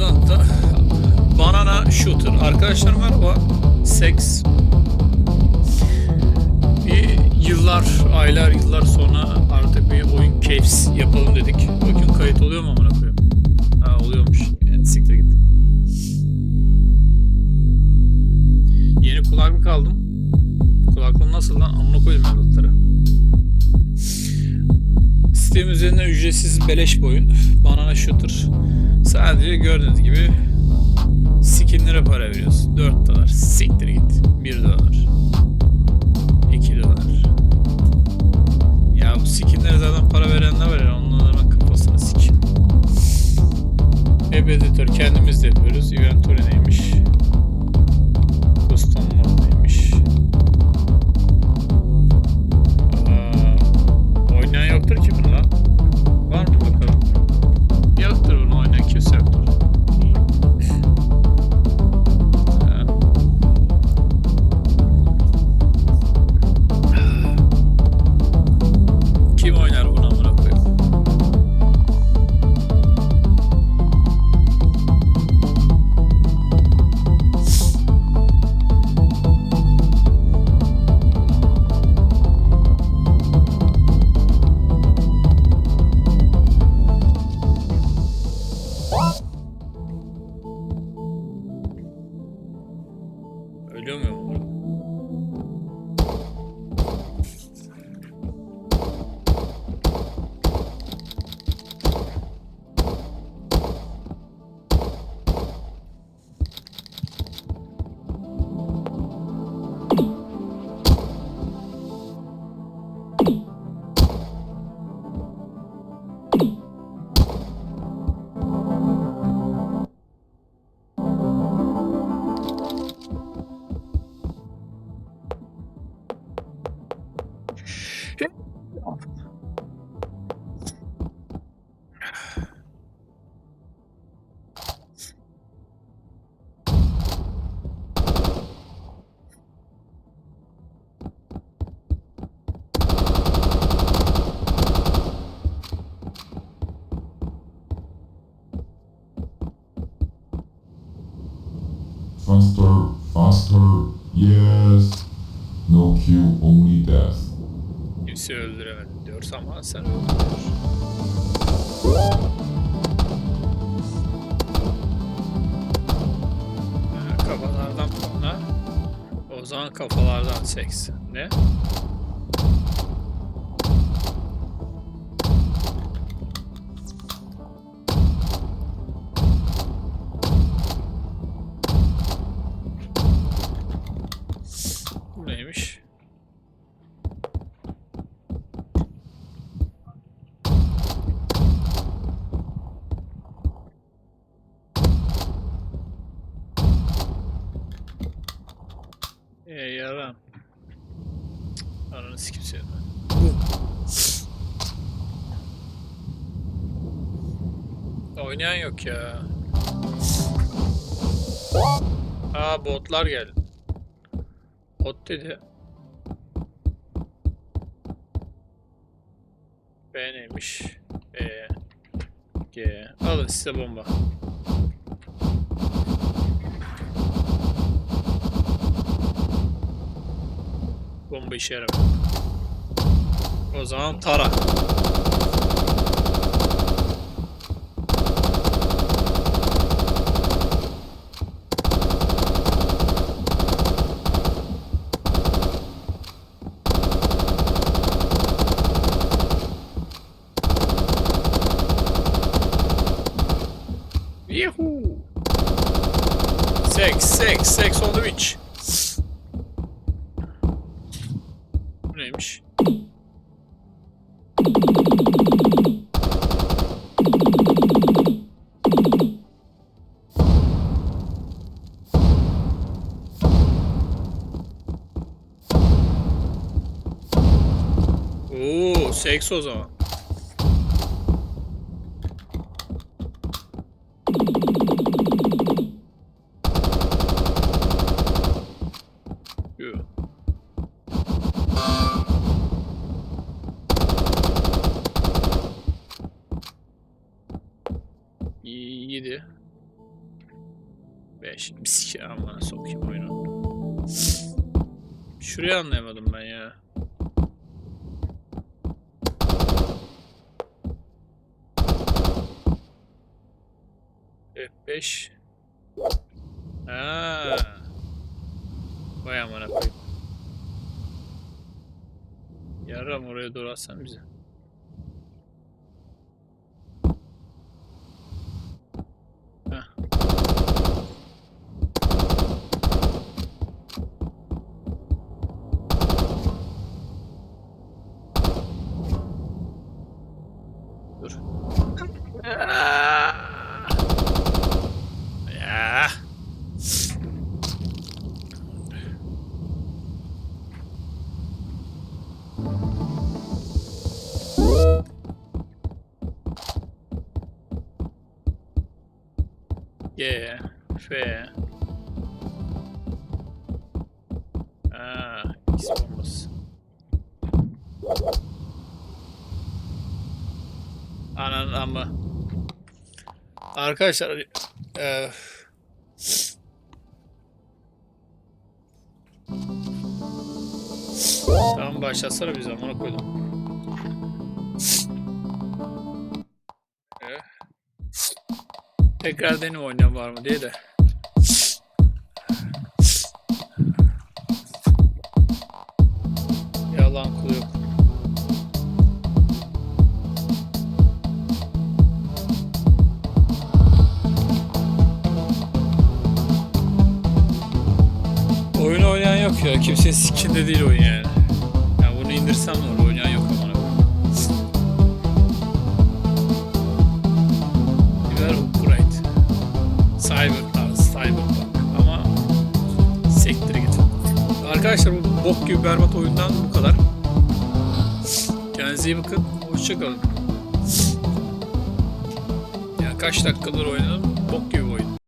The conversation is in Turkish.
Zanta. Banana Shooter. Arkadaşlar merhaba. Sex. Bir yıllar, aylar, yıllar sonra artık bir oyun caves yapalım dedik. Bakın kayıt oluyor mu amına koyayım? Ha oluyormuş. Yani siktir git. Yeni kulaklık aldım. Kulaklığım nasıl lan? Amına koyayım evlatları. Steam üzerinden ücretsiz beleş bir oyun. Banana Shooter. Sadece gördüğünüz gibi skinlere para veriyorsun. 4 dolar. Siktir git. 1 dolar. 2 dolar. Ya bu skinlere zaten para verenler var ya onların kafasını sik. Web editör kendimiz de yapıyoruz. Inventory neymiş? Ölüyor muyum? Faster, faster, yes. No cue, only death. Kimse öldüremedim diyoruz ama sen Kafalardan bana. O zaman kafalardan 80'de. Yaram. Ananı sikim seni. Oynayan yok ya. Aa botlar geldi. Bot dedi. B neymiş? B. G. Alın size bomba. Bomba işe yaramıyor. O zaman tara. Yuhuu. Sex, sex, sex on the beach. Oo, seks o zaman. İyiydi. 5. Bisik amına sokayım oyunu. Şurayı anlayamadım ben ya. F5. Ha. Vay amına koyayım. Yarram oraya doğru atsan bize. Dur. G, F. Aa, X bombası. Anan ama. Arkadaşlar eee Tamam başlasana bir zamana koydum. Tekrar deneyim oynayan var mı diye de. Yalan kulu yok. Oyun oynayan yok ya. Kimsenin sikinde değil oyun yani. Ya bunu indirsem ne olur? Arkadaşlar bu bok gibi berbat oyundan bu kadar. Kendinize iyi bakın. Hoşçakalın. Ya kaç dakikadır oynadım? Bok gibi oyun.